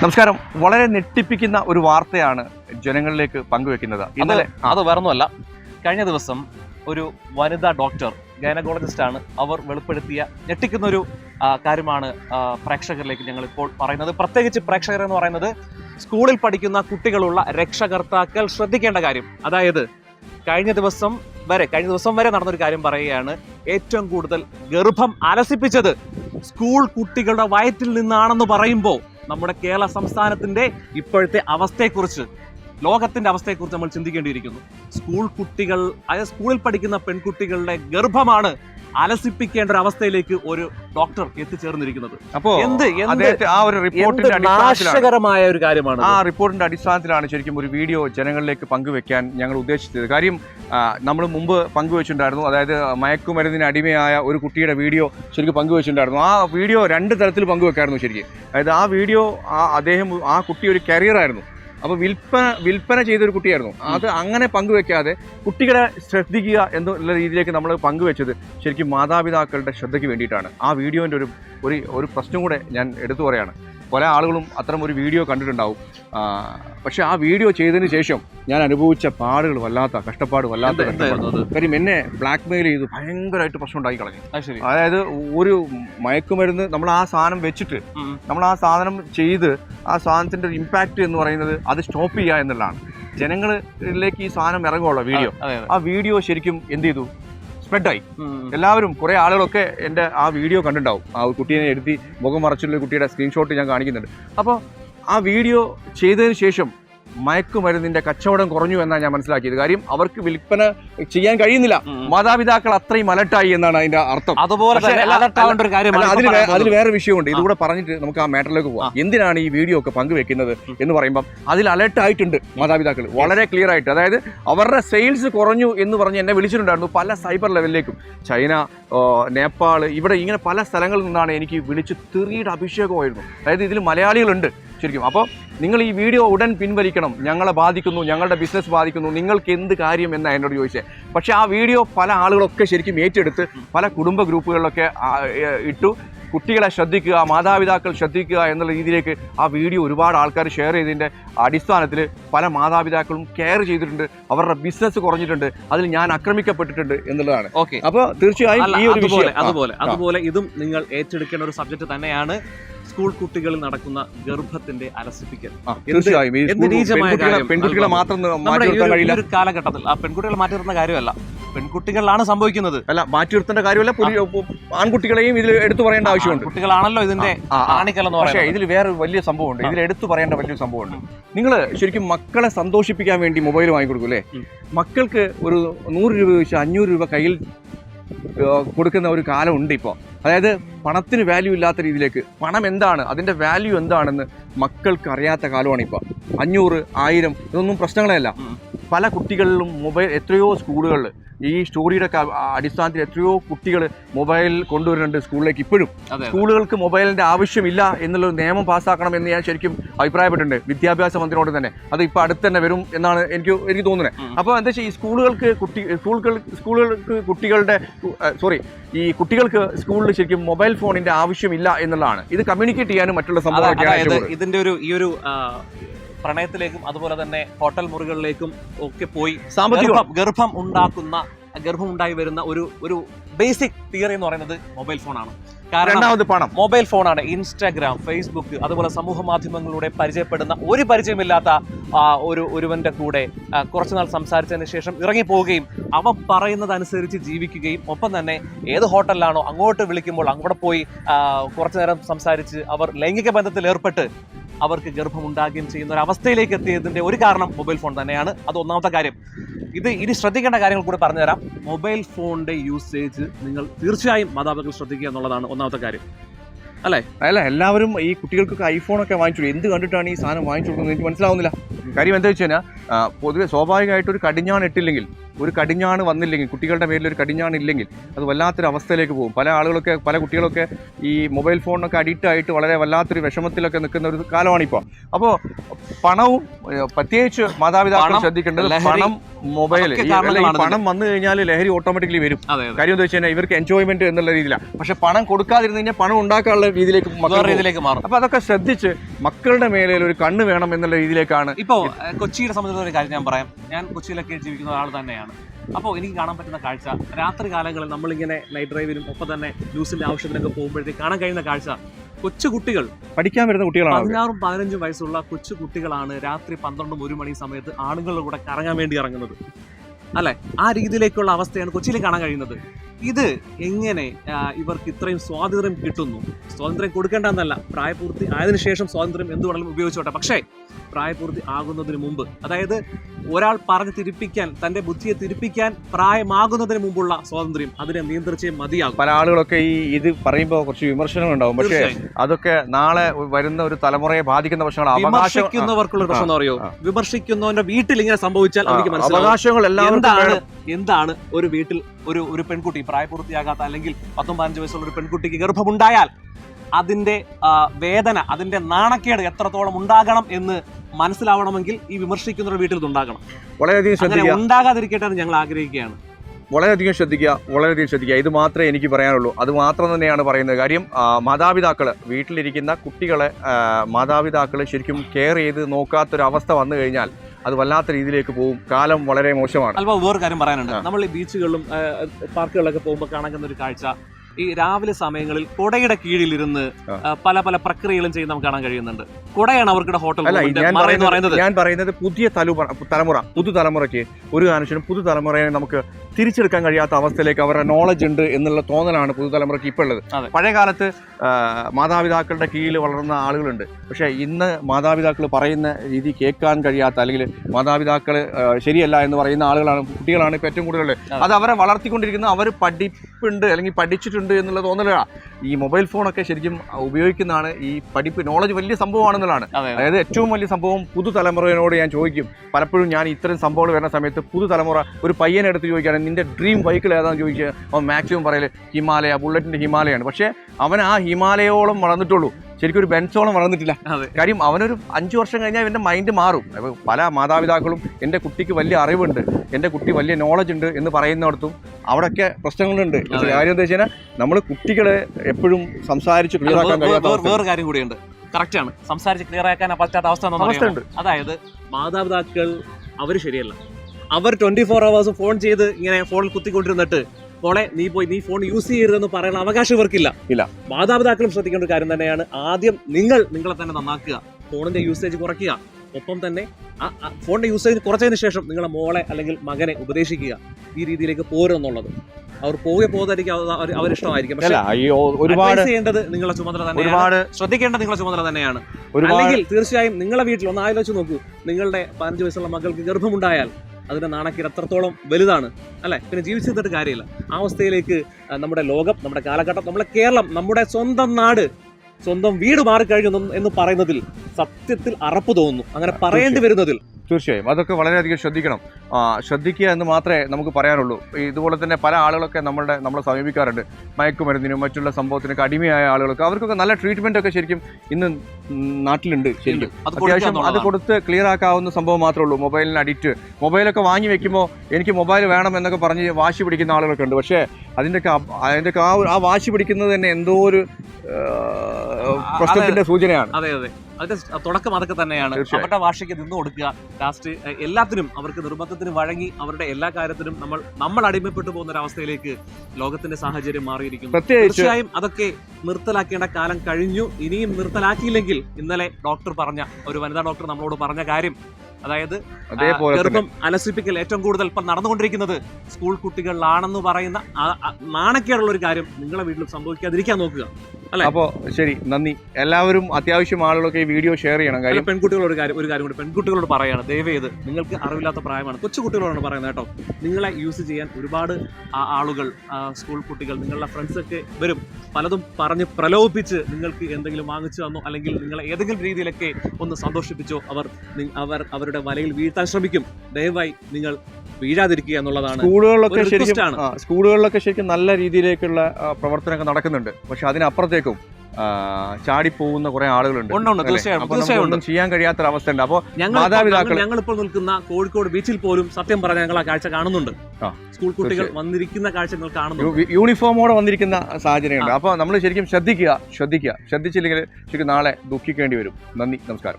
നമസ്കാരം. വളരെ ഞെട്ടിപ്പിക്കുന്ന ഒരു വാർത്തയാണ് ജനങ്ങളിലേക്ക് പങ്കുവെക്കുന്നത്. ഇന്നലെ അത് വേറൊന്നുമല്ല. കഴിഞ്ഞ ദിവസം ഒരു വനിതാ ഡോക്ടർ ഗൈനക്കോളജിസ്റ്റ് ആണ് അവർ വെളിപ്പെടുത്തിയ ഞെട്ടിക്കുന്ന ഒരു കാര്യമാണ് പ്രേക്ഷകരിലേക്ക് ഞങ്ങൾ ഇപ്പോൾ പറയുന്നത്. പ്രത്യേകിച്ച് പ്രേക്ഷകർ എന്ന് പറയുന്നത് സ്കൂളിൽ പഠിക്കുന്ന കുട്ടികളുള്ള രക്ഷകർത്താക്കൾ ശ്രദ്ധിക്കേണ്ട കാര്യം. അതായത് കഴിഞ്ഞ ദിവസം വരെ കഴിഞ്ഞ ദിവസം വരെ നടന്നൊരു കാര്യം പറയുകയാണ്. ഏറ്റവും കൂടുതൽ ഗർഭം അലസിപ്പിച്ചത് സ്കൂൾ കുട്ടികളുടെ വയറ്റിൽ നിന്നാണെന്ന് പറയുമ്പോൾ നമ്മുടെ കേരള സംസ്ഥാനത്തിന്റെ ഇപ്പോഴത്തെ അവസ്ഥയെക്കുറിച്ച് ലോകത്തിന്റെ അവസ്ഥയെക്കുറിച്ച് നമ്മൾ ചിന്തിക്കേണ്ടിയിരിക്കുന്നു. സ്കൂൾ കുട്ടികൾ അതായത് സ്കൂളിൽ പഠിക്കുന്ന പെൺകുട്ടികളുടെ ഗർഭമാണ് അലസിപ്പിക്കേണ്ട ഒരു അവസ്ഥയിലേക്ക് ഒരു ഡോക്ടർ എത്തിച്ചേർന്നിരിക്കുന്നത്. അപ്പോ എന്ത് ആ ഒരു റിപ്പോർട്ടിന്റെ നാശകരമായ ഒരു കാര്യമാണ് ആ റിപ്പോർട്ടിന്റെ അടിസ്ഥാനത്തിലാണ് ശരിക്കും ഒരു വീഡിയോ ജനങ്ങളിലേക്ക് പങ്കുവെക്കാൻ ഞങ്ങൾ ഉദ്ദേശിച്ചത്. കാര്യം നമ്മൾ മുമ്പ് പങ്കുവെച്ചിട്ടുണ്ടായിരുന്നു. അതായത് മയക്കുമരുന്നിന് അടിമയായ ഒരു കുട്ടിയുടെ വീഡിയോ ശരിക്കും പങ്കുവെച്ചിട്ടുണ്ടായിരുന്നു. ആ വീഡിയോ രണ്ട് തരത്തിൽ പങ്കുവെക്കായിരുന്നു ശരിക്കും. അതായത് ആ വീഡിയോ ആ അദ്ദേഹം ആ കുട്ടി ഒരു കരിയർ ആയിരുന്നു. അപ്പോൾ വിൽപ്പന വിൽപ്പന ചെയ്തൊരു കുട്ടിയായിരുന്നു. അത് അങ്ങനെ പങ്കുവെക്കാതെ കുട്ടികളെ ശ്രദ്ധിക്കുക എന്നുള്ള രീതിയിലേക്ക് നമ്മൾ പങ്കുവെച്ചത് ശരിക്കും മാതാപിതാക്കളുടെ ശ്രദ്ധയ്ക്ക് വേണ്ടിയിട്ടാണ്. ആ വീഡിയോന്റെ ഒരു ഒരു പ്രശ്നം കൂടെ ഞാൻ എടുത്തു പറയാണ്. പല ആളുകളും അത്തരം ഒരു വീഡിയോ കണ്ടിട്ടുണ്ടാവും. പക്ഷെ ആ വീഡിയോ ചെയ്തതിന് ശേഷം ഞാൻ അനുഭവിച്ച പാടുകൾ വല്ലാത്ത കഷ്ടപ്പാട് വല്ലാത്ത? കാര്യം എന്നെ ബ്ലാക്ക് മെയിൽ ചെയ്ത് ഭയങ്കരമായിട്ട് പ്രശ്നം ഉണ്ടാക്കി കളഞ്ഞു. അതായത് ഒരു മയക്കുമരുന്ന് നമ്മൾ ആ സാധനം വെച്ചിട്ട് നമ്മൾ ആ സാധനം ചെയ്ത് ആ സാധനത്തിന്റെ ഇമ്പാക്റ്റ് എന്ന് പറയുന്നത് അത് സ്റ്റോപ്പ് ചെയ്യുക എന്നുള്ളതാണ്. ജനങ്ങളിലേക്ക് ഈ സാധനം ഇറങ്ങുള്ള വീഡിയോ. ആ വീഡിയോ ശരിക്കും എന്ത് ചെയ്തു? സ്പ്രെഡായി. ആയി എല്ലാവരും കുറെ ആളുകളൊക്കെ എന്റെ ആ വീഡിയോ കണ്ടിട്ടുണ്ടാവും. ആ കുട്ടീനെ എഴുതി മുഖം മറച്ചുള്ള കുട്ടിയുടെ സ്ക്രീൻഷോട്ട് ഞാൻ കാണിക്കുന്നുണ്ട്. അപ്പോൾ ആ വീഡിയോ ചെയ്തതിന് ശേഷം മയക്കുമരുന്നിന്റെ കച്ചവടം കുറഞ്ഞു എന്നാണ് ഞാൻ മനസ്സിലാക്കിയത്. കാര്യം അവർക്ക് വിൽപ്പന ചെയ്യാൻ കഴിയുന്നില്ല. മാതാപിതാക്കൾ അത്രയും അലർട്ടായി എന്നാണ് അതിന്റെ അർത്ഥം. അതുപോലെ അതിൽ. വേറെ വിഷയമുണ്ട്. ഇതുകൂടെ പറഞ്ഞിട്ട് നമുക്ക് ആ മാറ്ററിലേക്ക് പോവാം. എന്തിനാണ് ഈ വീഡിയോ ഒക്കെ പങ്കുവെക്കുന്നത് എന്ന് പറയുമ്പോൾ അതിൽ അലർട്ടായിട്ടുണ്ട് മാതാപിതാക്കൾ. വളരെ ക്ലിയർ ആയിട്ട്. അതായത് അവരുടെ സെയിൽസ് കുറഞ്ഞു എന്ന് പറഞ്ഞ് എന്നെ വിളിച്ചിട്ടുണ്ടായിരുന്നു പല സൈബർ ലെവലിലേക്കും ചൈന നേപ്പാൾ ഇവിടെ ഇങ്ങനെ പല സ്ഥലങ്ങളിൽ നിന്നാണ് എനിക്ക് വിളിച്ച് തെറിയുടെ അഭിഷേകമായിരുന്നു. അതായത് ഇതിൽ മലയാളികളുണ്ട്. ശരിക്കും. അപ്പോൾ നിങ്ങൾ ഈ വീഡിയോ ഉടൻ പിൻവലിക്കണം. ഞങ്ങളെ ബാധിക്കുന്നു ഞങ്ങളുടെ ബിസിനസ് ബാധിക്കുന്നു. നിങ്ങൾക്ക് എന്ത് കാര്യം എന്നാണ് എന്നോട് ചോദിച്ചത് പക്ഷേ ആ വീഡിയോ പല ആളുകളൊക്കെ ശരിക്കും ഏറ്റെടുത്ത് പല കുടുംബ ഗ്രൂപ്പുകളിലൊക്കെ ഇട്ടു. കുട്ടികളെ ശ്രദ്ധിക്കുക മാതാപിതാക്കൾ ശ്രദ്ധിക്കുക എന്നുള്ള രീതിയിലേക്ക് ആ വീഡിയോ ഒരുപാട് ആൾക്കാർ ഷെയർ ചെയ്തതിന്റെ അടിസ്ഥാനത്തിൽ പല മാതാപിതാക്കളും കെയർ ചെയ്തിട്ടുണ്ട്. അവരുടെ ബിസിനസ് കുറഞ്ഞിട്ടുണ്ട്. അതിൽ ഞാൻ ആക്രമിക്കപ്പെട്ടിട്ടുണ്ട് എന്നുള്ളതാണ്. ഓക്കെ അപ്പോൾ തീർച്ചയായും അല്ല, ഈ ഒരു അതുപോലെ വിഷയം. അതുപോലെ അതുപോലെ ഇതും നിങ്ങൾ ഏറ്റെടുക്കേണ്ട ഒരു സബ്ജക്റ്റ് തന്നെയാണ് സ്കൂൾ കുട്ടികളിൽ നടക്കുന്ന ഗർഭത്തിന്റെ അലസിപ്പിക്കൽ. പെൺകുട്ടികളെ. മാത്രം ഒരു- കാലഘട്ടത്തിൽ ആ പെൺകുട്ടികളെ മാറ്റി നിർത്തുന്ന കാര്യമല്ല. പെൺകുട്ടികളിലാണ് സംഭവിക്കുന്നത്. അല്ല മാറ്റി നിർത്തേണ്ട കാര്യമല്ല ആൺകുട്ടികളെയും ഇതിൽ എടുത്തു പറയേണ്ട ആവശ്യമുണ്ട്. കുട്ടികളാണല്ലോ ഇതിന്റെ ആണിക്കലെന്ന് പക്ഷേ ഇതിൽ വേറെ വലിയ സംഭവമുണ്ട്. ഇതിൽ എടുത്തു പറയേണ്ട വലിയ സംഭവമുണ്ട്. നിങ്ങൾ ശരിക്കും മക്കളെ സന്തോഷിപ്പിക്കാൻ വേണ്ടി മൊബൈൽ വാങ്ങിക്കൊടുക്കും അല്ലേ? മക്കൾക്ക് ഒരു നൂറ് രൂപ വെച്ച് അഞ്ഞൂറ് രൂപ കയ്യിൽ കൊടുക്കുന്ന ഒരു കാലമുണ്ട് ഇപ്പോൾ അതായത് പണത്തിന് വാല്യൂ ഇല്ലാത്ത രീതിയിലേക്ക്. പണം എന്താണ്? അതിന്റെ വാല്യൂ എന്താണെന്ന് മക്കൾക്ക് അറിയാത്ത കാലമാണ് ഇപ്പോൾ അഞ്ഞൂറ് ആയിരം ഇതൊന്നും പ്രശ്നങ്ങളല്ല. പല കുട്ടികളിലും മൊബൈൽ എത്രയോ സ്കൂളുകളിൽ ഈ സ്റ്റോറിയുടെ അടിസ്ഥാനത്തിൽ എത്രയോ കുട്ടികൾ മൊബൈൽ കൊണ്ടുവരുന്നുണ്ട് സ്കൂളിലേക്ക് ഇപ്പോഴും. സ്കൂളുകൾക്ക് മൊബൈലിന്റെ ആവശ്യമില്ല എന്നുള്ള നിയമം പാസ്സാക്കണം എന്ന് ഞാൻ ശരിക്കും അഭിപ്രായപ്പെട്ടിട്ടുണ്ട്. വിദ്യാഭ്യാസ മന്ത്രിയോട് തന്നെ. അത് ഇപ്പോൾ അടുത്ത് തന്നെ വരും എന്നാണ് എനിക്ക് എനിക്ക് തോന്നുന്നത്. അപ്പോൾ എന്താ വെച്ചാൽ ഈ സ്കൂളുകൾക്ക് കുട്ടി സ്കൂളുകൾ സ്കൂളുകൾക്ക് കുട്ടികളുടെ സോറി ഈ കുട്ടികൾക്ക് സ്കൂളിൽ ശരിക്കും മൊബൈൽ ഫോണിന്റെ ആവശ്യമില്ല എന്നുള്ളതാണ്. ഇത് കമ്മ്യൂണിക്കേറ്റ് ചെയ്യാനും മറ്റുള്ള സംഭവം ഇതിന്റെ ഒരു ഈ ഒരു പ്രണയത്തിലേക്കും അതുപോലെ തന്നെ ഹോട്ടൽ മുറികളിലേക്കും ഒക്കെ പോയി സാമ്പത്തിക. ഗർഭം ഉണ്ടാക്കുന്ന ഗർഭം ഉണ്ടായി വരുന്ന ഒരു ഒരു ബേസിക് തിയറി എന്ന് പറയുന്നത് മൊബൈൽ ഫോണാണ്. കാരണം രണ്ടാമത് പണം. മൊബൈൽ ഫോണാണ്. ഇൻസ്റ്റാഗ്രാം ഫേസ്ബുക്ക് അതുപോലെ സമൂഹ മാധ്യമങ്ങളിലൂടെ പരിചയപ്പെടുന്ന ഒരു പരിചയമില്ലാത്ത ഒരു ഒരുവന്റെ കൂടെ കുറച്ചുനാൾ സംസാരിച്ചതിന് ശേഷം ഇറങ്ങി പോവുകയും അവ പറയുന്നതനുസരിച്ച് ജീവിക്കുകയും ഒപ്പം തന്നെ ഏത് ഹോട്ടലിലാണോ അങ്ങോട്ട് വിളിക്കുമ്പോൾ അങ്ങോട്ട് പോയി കുറച്ചു നേരം സംസാരിച്ച് അവർ ലൈംഗിക ബന്ധത്തിൽ ഏർപ്പെട്ട് അവർക്ക് ഗർഭമുണ്ടാകുകയും ചെയ്യുന്ന ഒരു അവസ്ഥയിലേക്ക് എത്തിയതിന്റെ ഒരു കാരണം മൊബൈൽ ഫോൺ തന്നെയാണ്. അത് ഒന്നാമത്തെ കാര്യം. ഇത് ഇനി ശ്രദ്ധിക്കേണ്ട കാര്യങ്ങൾ കൂടി പറഞ്ഞുതരാം. മൊബൈൽ ഫോണിന്റെ യൂസേജ് നിങ്ങൾ തീർച്ചയായും മാതാപിതാക്കൾ ശ്രദ്ധിക്കുക എന്നുള്ളതാണ് ഒന്നാമത്തെ കാര്യം. അല്ലേ? അല്ല എല്ലാവരും ഈ കുട്ടികൾക്കൊക്കെ ഐഫോൺ ഒക്കെ വാങ്ങിച്ചു. എന്ത് കണ്ടിട്ടാണ് ഈ സാധനം വാങ്ങിച്ചു കൊടുക്കുന്നത്? എനിക്ക് മനസ്സിലാവുന്നില്ല. കാര്യം എന്താ വെച്ച് കഴിഞ്ഞാൽ പൊതുവെ സ്വാഭാവികമായിട്ട് ഒരു കടിഞ്ഞാൺ ഇട്ടില്ലെങ്കിൽ ഒരു കടിഞ്ഞാണ് വന്നില്ലെങ്കിൽ കുട്ടികളുടെ പേരിൽ ഒരു കടിഞ്ഞാണ് ഇല്ലെങ്കിൽ അത് വല്ലാത്തൊരു അവസ്ഥയിലേക്ക് പോകും. പല ആളുകളൊക്കെ പല കുട്ടികളൊക്കെ ഈ മൊബൈൽ ഫോണിനൊക്കെ അഡിക്റ്റ് ആയിട്ട് വളരെ വല്ലാത്തൊരു വിഷമത്തിലൊക്കെ നിൽക്കുന്ന ഒരു കാലമാണിപ്പോൾ. അപ്പോൾ പണവും പ്രത്യേകിച്ച് മാതാപിതാക്കൾ ശ്രദ്ധിക്കേണ്ടത് പണം മൊബൈൽ പണം വന്നു കഴിഞ്ഞാൽ ലഹരി ഓട്ടോമാറ്റിക്കലി വരും. കാര്യം എന്താ വെച്ചാൽ ഇവർക്ക് എൻജോയ്മെന്റ് എന്നുള്ള രീതിയിലാണ് പക്ഷെ പണം കൊടുക്കാതിരുന്ന് കഴിഞ്ഞാൽ പണം ഉണ്ടാക്കാനുള്ള രീതിയിലേക്ക് രീതിയിലേക്ക് മാറും. അപ്പൊ അതൊക്കെ ശ്രദ്ധിച്ച് മക്കളുടെ മേലെ ഒരു കണ്ണ് വേണം എന്നുള്ള രീതിയിലേക്കാണ് ഇപ്പോ കൊച്ചിയുടെ സംബന്ധിച്ച ഒരു കാര്യം ഞാൻ പറയാം. ഞാൻ കൊച്ചിയിലൊക്കെ ജീവിക്കുന്ന ഒരാൾ തന്നെയാണ്. അപ്പോൾ എനിക്ക് കാണാൻ പറ്റുന്ന കാഴ്ച രാത്രി കാലങ്ങളിൽ നമ്മളിങ്ങനെ നൈറ്റ് ഡ്രൈവിനും ഒപ്പം തന്നെ ന്യൂസിന്റെ ആവശ്യത്തിനൊക്കെ പോകുമ്പോഴത്തേക്ക് കാണാൻ കഴിയുന്ന കാഴ്ച കൊച്ചു കുട്ടികൾ പഠിക്കാൻ വരുന്ന കുട്ടികളാണ്. പതിനാറും പതിനഞ്ചും വയസ്സുള്ള കൊച്ചു കുട്ടികളാണ് രാത്രി പന്ത്രണ്ടും ഒരു മണി സമയത്ത് ആണുങ്ങളുടെ കൂടെ കറങ്ങാൻ വേണ്ടി ഇറങ്ങുന്നത്. അല്ലെ? ആ രീതിയിലേക്കുള്ള അവസ്ഥയാണ് കൊച്ചിയിൽ കാണാൻ കഴിയുന്നത്. ഇത് എങ്ങനെ ഇവർക്ക് ഇത്രയും സ്വാതന്ത്ര്യം കിട്ടുന്നു? സ്വാതന്ത്ര്യം കൊടുക്കേണ്ടെന്നല്ല പ്രായപൂർത്തി ആയതിനു ശേഷം സ്വാതന്ത്ര്യം എന്ത് വേണമെങ്കിലും ഉപയോഗിച്ചോട്ടെ. പക്ഷേ പ്രായപൂർത്തി ആകുന്നതിന് മുമ്പ് അതായത് ഒരാൾ പറഞ്ഞ് തിരിപ്പിക്കാൻ തന്റെ ബുദ്ധിയെ തിരിപ്പിക്കാൻ പ്രായമാകുന്നതിന് മുമ്പുള്ള സ്വാതന്ത്ര്യം അതിനെ നിയന്ത്രിച്ചേ മതിയാകും. പല ആളുകളൊക്കെ ഈ ഇത് പറയുമ്പോൾ കുറച്ച് വിമർശനങ്ങൾ ഉണ്ടാവും പക്ഷേ അതൊക്കെ നാളെ വരുന്ന ഒരു തലമുറയെ ബാധിക്കുന്ന പ്രശ്നങ്ങളാണ് വിമർശിക്കുന്നവർക്കുള്ള പ്രശ്നം എന്ന് പറയോ വിമർശിക്കുന്നവന്റെ വീട്ടിൽ ഇങ്ങനെ സംഭവിച്ചാൽ അവർക്ക് മനസ്സിലാവും. അവകാശങ്ങൾ എന്താണ് എന്താണ് ഒരു വീട്ടിൽ ഒരു ഒരു പെൺകുട്ടി പ്രായപൂർത്തിയാകാത്ത അല്ലെങ്കിൽ പത്തൊമ്പതിനഞ്ച് വയസ്സുള്ള ഒരു പെൺകുട്ടിക്ക് ഗർഭമുണ്ടായാൽ അതിന്റെ വേദന അതിന്റെ നാണക്കേട് എത്രത്തോളം ഉണ്ടാകണം എന്ന് മനസ്സിലാവണമെങ്കിൽ ഈ വിമർശിക്കുന്നവരുടെ വീട്ടിൽ ഉണ്ടാകണം വളരെയധികം ശ്രദ്ധിക്കുക. ഉണ്ടാകാതിരിക്കട്ടെ ഞങ്ങൾ ആഗ്രഹിക്കുകയാണ്. വളരെയധികം ശ്രദ്ധിക്കുക വളരെയധികം ശ്രദ്ധിക്കുക. ഇത് മാത്രമേ എനിക്ക് പറയാനുള്ളൂ. അത് മാത്രം തന്നെയാണ് പറയുന്നത്. കാര്യം മാതാപിതാക്കൾ വീട്ടിലിരിക്കുന്ന കുട്ടികളെ മാതാപിതാക്കൾ ശരിക്കും കെയർ ചെയ്ത് നോക്കാത്തൊരവസ്ഥ വന്നു കഴിഞ്ഞാൽ അത് വല്ലാത്ത രീതിയിലേക്ക് പോകും. കാലം വളരെ മോശമാണ്. അല്പം വേറെ കാര്യം പറയാനുണ്ട്. നമ്മൾ ഈ ബീച്ചുകളിലും പാർക്കുകളിലൊക്കെ പോകുമ്പോൾ കാണുന്ന ഒരു കാഴ്ച ഈ രാവിലെ സമയങ്ങളിൽ കുടയുടെ കീഴിലിരുന്ന് പല പല പ്രക്രിയകളും ചെയ്ത് നമുക്ക് കാണാൻ കഴിയുന്നുണ്ട്. കുടയാണ് അവർക്കിടെ ഹോട്ടൽ ഞാൻ പറയുന്നത് പുതിയ തലമുറ പുതു തലമുറയ്ക്ക് ഒരു കാരണവശാലും പുതുതലമുറയെ നമുക്ക് തിരിച്ചെടുക്കാൻ കഴിയാത്ത അവസ്ഥയിലേക്ക് അവരുടെ നോളജ് ഉണ്ട് എന്നുള്ള തോന്നലാണ് പുതുതലമുറയ്ക്ക് ഇപ്പോൾ ഉള്ളത്. പഴയ കാലത്ത് മാതാപിതാക്കളുടെ കീഴിൽ വളർന്ന ആളുകളുണ്ട്. പക്ഷേ ഇന്ന് മാതാപിതാക്കൾ പറയുന്ന രീതി കേൾക്കാൻ കഴിയാത്ത അല്ലെങ്കിൽ മാതാപിതാക്കൾ ശരിയല്ല എന്ന് പറയുന്ന ആളുകളാണ് കുട്ടികളാണ് ഇപ്പോൾ ഏറ്റവും കൂടുതൽ അത്. അവരെ വളർത്തിക്കൊണ്ടിരിക്കുന്ന അവർ പഠിപ്പുണ്ട് അല്ലെങ്കിൽ പഠിച്ചിട്ടുണ്ട് എന്നുള്ള തോന്നലാണ്. ഈ മൊബൈൽ ഫോണൊക്കെ ശരിക്കും ഉപയോഗിക്കുന്നതാണ് ഈ പഠിപ്പ് നോളജ് വലിയ സംഭവമാണെന്നുള്ളതാണ്. അതായത് ഏറ്റവും വലിയ സംഭവം പുതുതലമുറയോട് ഞാൻ ചോദിക്കും. പലപ്പോഴും ഞാൻ ഇത്തരം സംഭവങ്ങൾ വരുന്ന സമയത്ത് പുതുതലമുറ ഒരു പയ്യനെ എടുത്ത് ചോദിക്കുകയാണ് നിന്റെ ഡ്രീം ബൈക്കിൽ ഏതാണെന്ന് ചോദിക്കുക? അവൻ മാക്സിമം പറയൽ ഹിമാലയ ബുള്ളറ്റിന്റെ ഹിമാലയാണ്. പക്ഷേ അവൻ ആ ഹിമാലയോളം വളർന്നിട്ടുള്ളൂ. ശരിക്കും ഒരു ബെൻസോളം വളർന്നിട്ടില്ല. കാര്യം അവനൊരു അഞ്ച് വർഷം കഴിഞ്ഞാൽ ഇവന്റെ മൈൻഡ് മാറും. പല മാതാപിതാക്കളും എന്റെ കുട്ടിക്ക് വലിയ അറിവുണ്ട് എന്റെ കുട്ടി വലിയ നോളജ് ഉണ്ട് എന്ന് പറയുന്നിടത്തും അവിടെയൊക്കെ പ്രശ്നങ്ങളുണ്ട്. കാര്യം എന്താ വെച്ച് കഴിഞ്ഞാൽ നമ്മൾ കുട്ടികളെ എപ്പോഴും സംസാരിച്ച് വേറെ കാര്യം കൂടിയുണ്ട്. കറക്റ്റ് ആണ്. സംസാരിച്ച് ക്ലിയർ ആക്കാൻ പറ്റാത്ത അവസ്ഥ? അതായത് മാതാപിതാക്കൾ അവർ ശരിയല്ല. അവർ ട്വന്റി ഫോർ അവേഴ്സ് ഫോൺ ചെയ്ത് ഇങ്ങനെ ഫോണിൽ കുത്തിക്കൊണ്ടിരുന്നിട്ട് മോളെ നീ പോയി നീ ഫോൺ യൂസ് ചെയ്യരുതെന്ന് പറയുന്ന അവകാശം ഇവർക്കില്ല. ഇല്ല. മാതാപിതാക്കളും ശ്രദ്ധിക്കേണ്ട ഒരു കാര്യം തന്നെയാണ്. ആദ്യം നിങ്ങൾ നിങ്ങളെ തന്നെ നന്നാക്കുക. ഫോണിന്റെ യൂസേജ് കുറയ്ക്കുക. ഒപ്പം തന്നെ ആ- ഫോണിന്റെ യൂസേജ് കുറച്ചതിന് ശേഷം നിങ്ങളെ മോളെ അല്ലെങ്കിൽ മകനെ ഉപദേശിക്കുക. ഈ രീതിയിലേക്ക് പോരെന്നുള്ളത് അവർ പോകെ പോകുന്നതായിരിക്കും അവരിഷ്ടമായിരിക്കും. പക്ഷേ ഒരുപാട് ചെയ്യേണ്ടത് നിങ്ങളുടെ ചുമതല തന്നെയാണ്. ഒരുപാട് ശ്രദ്ധിക്കേണ്ടത് നിങ്ങളുടെ ചുമതല തന്നെയാണ്. അല്ലെങ്കിൽ തീർച്ചയായും നിങ്ങളുടെ വീട്ടിൽ ഒന്ന് ആലോചിച്ച് നോക്കൂ. നിങ്ങളുടെ പതിനഞ്ച് വയസ്സുള്ള മകൾക്ക് ഗർഭമുണ്ടായാൽ അതിന്റെ നാണക്കീട് അത്രത്തോളം വലുതാണ് അല്ലെ? പിന്നെ ജീവിച്ചിരുന്നിട്ട് കാര്യമില്ല. ആ അവസ്ഥയിലേക്ക് നമ്മുടെ ലോകം നമ്മുടെ കാലഘട്ടം നമ്മുടെ കേരളം നമ്മുടെ സ്വന്തം നാട് സ്വന്തം വീട് മാറിക്കഴിഞ്ഞു എന്ന് പറയുന്നതിൽ സത്യത്തിൽ അറപ്പ് തോന്നുന്നു. അങ്ങനെ പറയേണ്ടി വരുന്നതിൽ തീർച്ചയായും. അതൊക്കെ വളരെയധികം ശ്രദ്ധിക്കണം. ശ്രദ്ധിക്കുക എന്ന് മാത്രമേ നമുക്ക് പറയാനുള്ളൂ. ഇതുപോലെ തന്നെ പല ആളുകളൊക്കെ നമ്മളുടെ നമ്മളെ സമീപിക്കാറുണ്ട്. മയക്കുമരുന്നിനും മറ്റുള്ള സംഭവത്തിനൊക്കെ അടിമയായ ആളുകൾക്ക് അവർക്കൊക്കെ നല്ല ട്രീറ്റ്മെന്റ് ഒക്കെ ശരിക്കും ഇന്ന് നാട്ടിലുണ്ട് ശരിക്കും. അത്യാവശ്യം അത്. കൊടുത്ത് ക്ലിയർ ആക്കാവുന്ന സംഭവം മാത്രമേ ഉള്ളൂ. മൊബൈലിന് അഡിക്റ്റ് മൊബൈലൊക്കെ വാങ്ങി വെക്കുമ്പോൾ എനിക്ക് മൊബൈൽ വേണം എന്നൊക്കെ പറഞ്ഞ് വാശി പിടിക്കുന്ന ആളുകളൊക്കെ ഉണ്ട്. പക്ഷേ അതിന്റെയൊക്കെ അതിന്റെയൊക്കെ ആ ആ വാശി പിടിക്കുന്നത് തന്നെ എന്തോ ഒരു പ്രശ്നത്തിന്റെ സൂചനയാണ്. അതെ അതെ. അതിന്റെ തുടക്കം അതൊക്കെ തന്നെയാണ്. അവരുടെ ഭാഷയ്ക്ക് നിന്ന് കൊടുക്കുക. ലാസ്റ്റ് എല്ലാത്തിനും അവർക്ക് നിർബന്ധത്തിന് വഴങ്ങി അവരുടെ എല്ലാ കാര്യത്തിനും നമ്മൾ നമ്മൾ അടിമപ്പെട്ടു പോകുന്ന ഒരു അവസ്ഥയിലേക്ക് ലോകത്തിന്റെ സാഹചര്യം മാറിയിരിക്കുന്നു. പ്രത്യേകിച്ച് തീർച്ചയായും അതൊക്കെ നിർത്തലാക്കേണ്ട കാലം കഴിഞ്ഞു. ഇനിയും നിർത്തലാക്കിയില്ലെങ്കിൽ ഇന്നലെ ഡോക്ടർ പറഞ്ഞ ഒരു വനിതാ ഡോക്ടർ നമ്മളോട് പറഞ്ഞ കാര്യം അതായത് ഗർഭം അലസിപ്പിക്കൽ ഏറ്റവും കൂടുതൽ ഇപ്പം നടന്നുകൊണ്ടിരിക്കുന്നത് സ്കൂൾ കുട്ടികളിലാണെന്ന് പറയുന്ന നാണക്കേടുള്ള ഒരു കാര്യം നിങ്ങളെ വീട്ടിലും സംഭവിക്കാതിരിക്കാൻ നോക്കുക അല്ലേ? അപ്പോൾ ശരി നന്ദി. എല്ലാവരും അത്യാവശ്യം ആളുകളൊക്കെ ഈ വീഡിയോ ഷെയർ ചെയ്യണം. കാര്യം പെൺകുട്ടികളോട് ഒരു കാര്യം ഒരു കാര്യം കൂടി. പെൺകുട്ടികളോട് പറയാണ് ദയവേത് നിങ്ങൾക്ക് അറിവില്ലാത്ത പ്രായമാണ്. കൊച്ചു കുട്ടികളോടാണ് പറയുന്നത് കേട്ടോ. നിങ്ങളെ യൂസ് ചെയ്യാൻ ഒരുപാട് ആളുകൾ സ്കൂൾ കുട്ടികൾ നിങ്ങളുടെ ഫ്രണ്ട്സൊക്കെ വരും. പലതും പറഞ്ഞ് പ്രലോഭിപ്പിച്ച് നിങ്ങൾക്ക് എന്തെങ്കിലും വാങ്ങിച്ചു തന്നോ അല്ലെങ്കിൽ നിങ്ങളെ ഏതെങ്കിലും രീതിയിലൊക്കെ ഒന്ന് സന്തോഷിപ്പിച്ചോ അവർ അവർ അവർ അവരുടെ വലയിൽ വീഴ്ത്താൻ ശ്രമിക്കും. ദയവായി നിങ്ങൾ വീഴാതിരിക്കുക എന്നുള്ളതാണ് സ്കൂളുകളിലൊക്കെ ശരിക്കും ആ, സ്കൂളുകളിലൊക്കെ ശരിക്കും നല്ല രീതിയിലേക്കുള്ള പ്രവർത്തനമൊക്കെ നടക്കുന്നുണ്ട്. പക്ഷെ അതിനപ്പുറത്തേക്കും ചാടി പോകുന്ന കുറെ ആളുകളുണ്ട്? തീർച്ചയായും, ചെയ്യാൻ കഴിയാത്തൊരവസ്ഥ ഉണ്ട്. അപ്പോൾ ഞങ്ങൾ ഇപ്പോൾ ഞങ്ങളിപ്പോൾ നിൽക്കുന്ന കോഴിക്കോട് ബീച്ചിൽ പോലും സത്യം പറഞ്ഞ ഞങ്ങൾ ആ കാഴ്ച കാണുന്നുണ്ട്. സ്കൂൾ കുട്ടികൾ വന്നിരിക്കുന്ന കാഴ്ച നിങ്ങൾ കാണുന്നുണ്ട്. യൂണിഫോമോടെ വന്നിരിക്കുന്ന സാഹചര്യമുണ്ട്. അപ്പോൾ നമ്മൾ ശരിക്കും ശ്രദ്ധിക്കുക ശ്രദ്ധിക്കുക. ശ്രദ്ധിച്ചില്ലെങ്കിൽ ശരിക്കും നാളെ ദുഃഖിക്കേണ്ടി വരും. നന്ദി നമസ്കാരം.